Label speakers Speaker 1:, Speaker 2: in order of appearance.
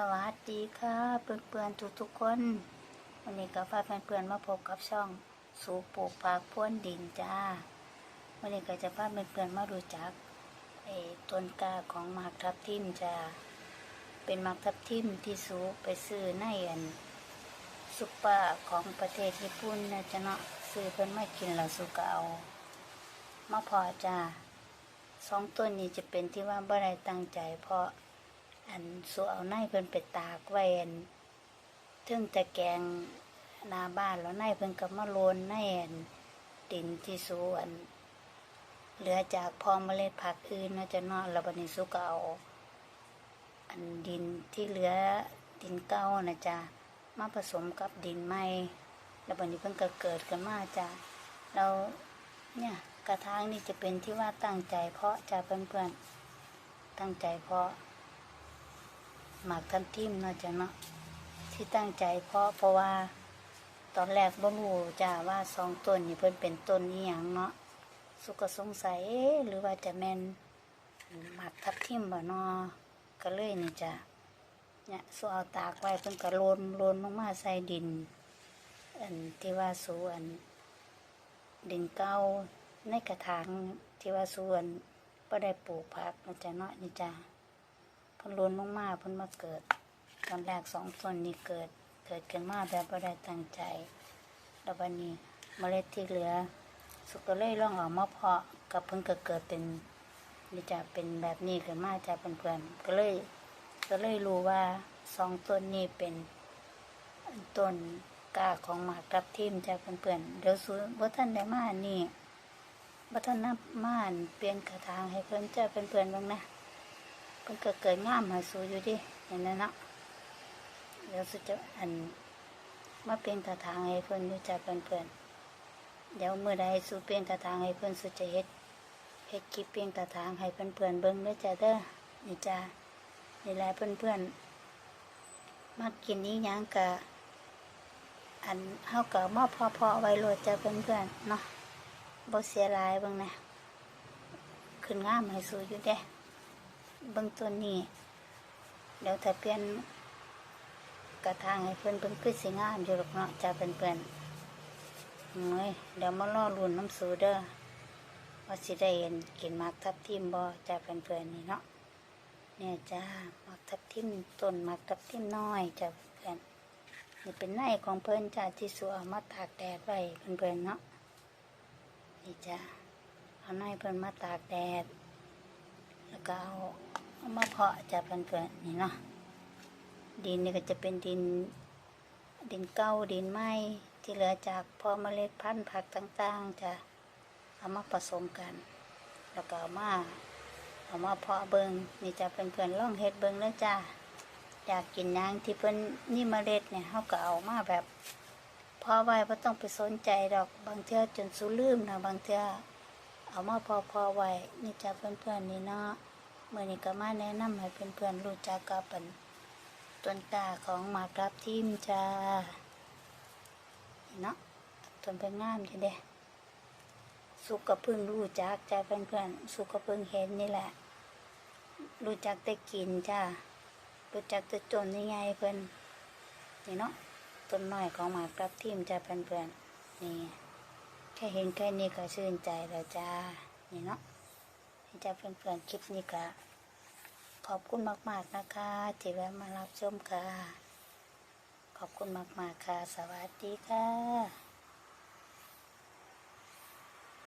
Speaker 1: สวัสดีค่ะเพื่อนๆทุกทุกๆคน วันนี้ก็พาเพื่อนๆมาพบกับช่องสูปลูกผักพ้วนดินจ้าวันนี้ก็จะพาเพื่อนๆมารู้จักไอ้ต้นกล้าของมากทับทิมจ้าเป็นมากทับทิมที่สูไปซื้อในอันซุปเปอร์ของประเทศญี่ปุ่นนะจ๊ะเนาะซื้อเพิ่อนมากินแล้วสูก็เอามาพอจ้าสองต้นนี้จะเป็นที่ว่าบ่ได้ตั้งใจเพราะ อันสูเอาในเพิ่นไปตากไว้อันถึงตะแกงนาบ้านแล้วในเพิ่นก็มาโลนในอันดินที่สูอันเหลือจากพอมเมล็ดผักอื่นเนาจะนาะแล้วบัดนี้สูก็เอาอันดินที่เหลือดินเก่านะจ๊ะมาผสมกับดินใหม่แล้วบัดนี้เพิ่นก็เกิดกันมาจ้ะแล้วเนี่ยกระถางนี่จะเป็นที่ว่าตั้งใจเพาะจ้ะเพื่อนๆตั้งใจเพาะ หมากทันทิมเนาะจ้ะเนาะที่ตั้งใจเพราะเพราะว่า ตอนแรกบ่รู้จ้าว่าสองต้นนี่เพิ่นเป็นต้นนี้หยังเนาะสุกสงสัยเอ๊หรือว่าจะแม่นหมากทับทิมบ่เนาะก็เลยนี่จ้ะเนี่ยสูเอาตากไว้เพิ่นก็โลนโลนลงมาใส่ดิน อันที่ว่าสูอัน ดินเก่าในกระถางที่ว่าสูอันบ่ได้ปลูกผักนะจ้ะเนาะนี่จ้ะ นล้นลงมาเพิ่นมาเกิด ตอนแรกสองต้นนี้เกิด เกิดกันมาแบบบ่ได้ตั้งใจ แล้ววันนี้เมล็ดที่เหลือ สุกก็เลยล่องออกมาเพาะกับเพิ่นก็เกิดเป็นนี่จะเป็นแบบนี้ขึ้นมาจากเพื่อนๆก็เลย ก็เลยรู้ว่าสองต้นนี้เป็นต้นกาของหมากกับทิมจากเพื่อนๆเดี๋ยวสูบ่ท่านได้มานี่บ่ท่านนับมาอันเปลี่ยนกระถางให้เพิ่อนจ้าเพื่อนๆบ้างนะ เพิ่นก็เกิดงามมาสูอยู่ดิอย่างนั้นเนาะเดี๋ยวสุจะอันมาเป็นกระถางให้เพิ่อนอยู่จากเพิ่อนๆเดี๋ยวเมื่อใดสูเป็นกระถางให้เพิ่อนสุจะเฮ็ดเฮ็ดคลิปเป็นกระถางให้เพิ่อนๆเบิ่งเด้อจ้าเด้อนี่จ้านี่แหละเพิ่อนๆมากินนี้ยังกะอันเฮาก็มาพอๆไว้โลดจ้าเพิ่อนๆเนาะบ่เสียหลายเบิ่งนะขึ้นง่ามให้สูอยู่เด้ เบื้องต้นนี้ เดี๋ยวถ้าเปลี่ยนกระถางให้เพื่อนเพิ่นคือสิงามอยู่หรอกเนาะจะเป็นเพื่อนๆเฮ้ยเดี๋ยวมาล่อลุ่นน้ำสูเด้อว่าสิได้เห็นกินมากทับทิมบ่จะเป็นเพื่อนๆนี่เนาะเนี่ยจ้ามากทับทิมต้นมากทับทิมน้อยจะเพื่อนนี่เป็นในของเพิ่อนจ้าที่สัวมาตากแดดไว้เพื่อนๆเนาะนี่จ้าเอาในเพิ่อนมาตากแดด แล้วก็เอา เอามาเพาะจะเพื่อนๆนี่เนาะดินนี่ก็จะเป็นดิน ดินเก้าดินไม้ที่เหลือจากพอเมล็ดพันธุ์ผักต่างๆจะเอามาผสมกัน แล้วก็เอามาเอามาเพาะเบิงนี่จะเพื่อนๆล่องเฮ็ดเบิงแล้วจ้าอยากกินหยังที่เพิ่นนี่เมล็ดเนี่ยเขาก็เอามาแบบพอไว้ไ่ต้องไปสนใจดอกบางเทื่อจนสูลืมนะบางเทื่อเอามาพอพอไว้นี่จะเพื่อนๆนี่เนาะ เมื่อนี้ก็มาแนะนำให้เพื่อนๆรู้จักกับเป็นต้นกาของหมากรับทิมจ้าเนาะต้นเป็นงามจ้ะเด้สุกก็เพิ่งรู้จักจ้าเพื่อนๆสุกก็เพิ่งเห็นนี่แหละ รู้จักแต่กินจ้ารู้จักแต่ต้นนี่ไงเพื่อนนี่เนาะต้นน้อยของหมากรับทิมจ้าเพื่อนๆนี่แค่เห็นแค่นี้ก็ชื่นใจแล้วจ้านี่เนาะ จ้าเพื่อนๆคลิปนี้ก็ขอบคุณมาก ๆ นะคะ ที่แวะมารับชมค่ะ ขอบคุณมาก ๆ ค่ะ สวัสดีค่ะ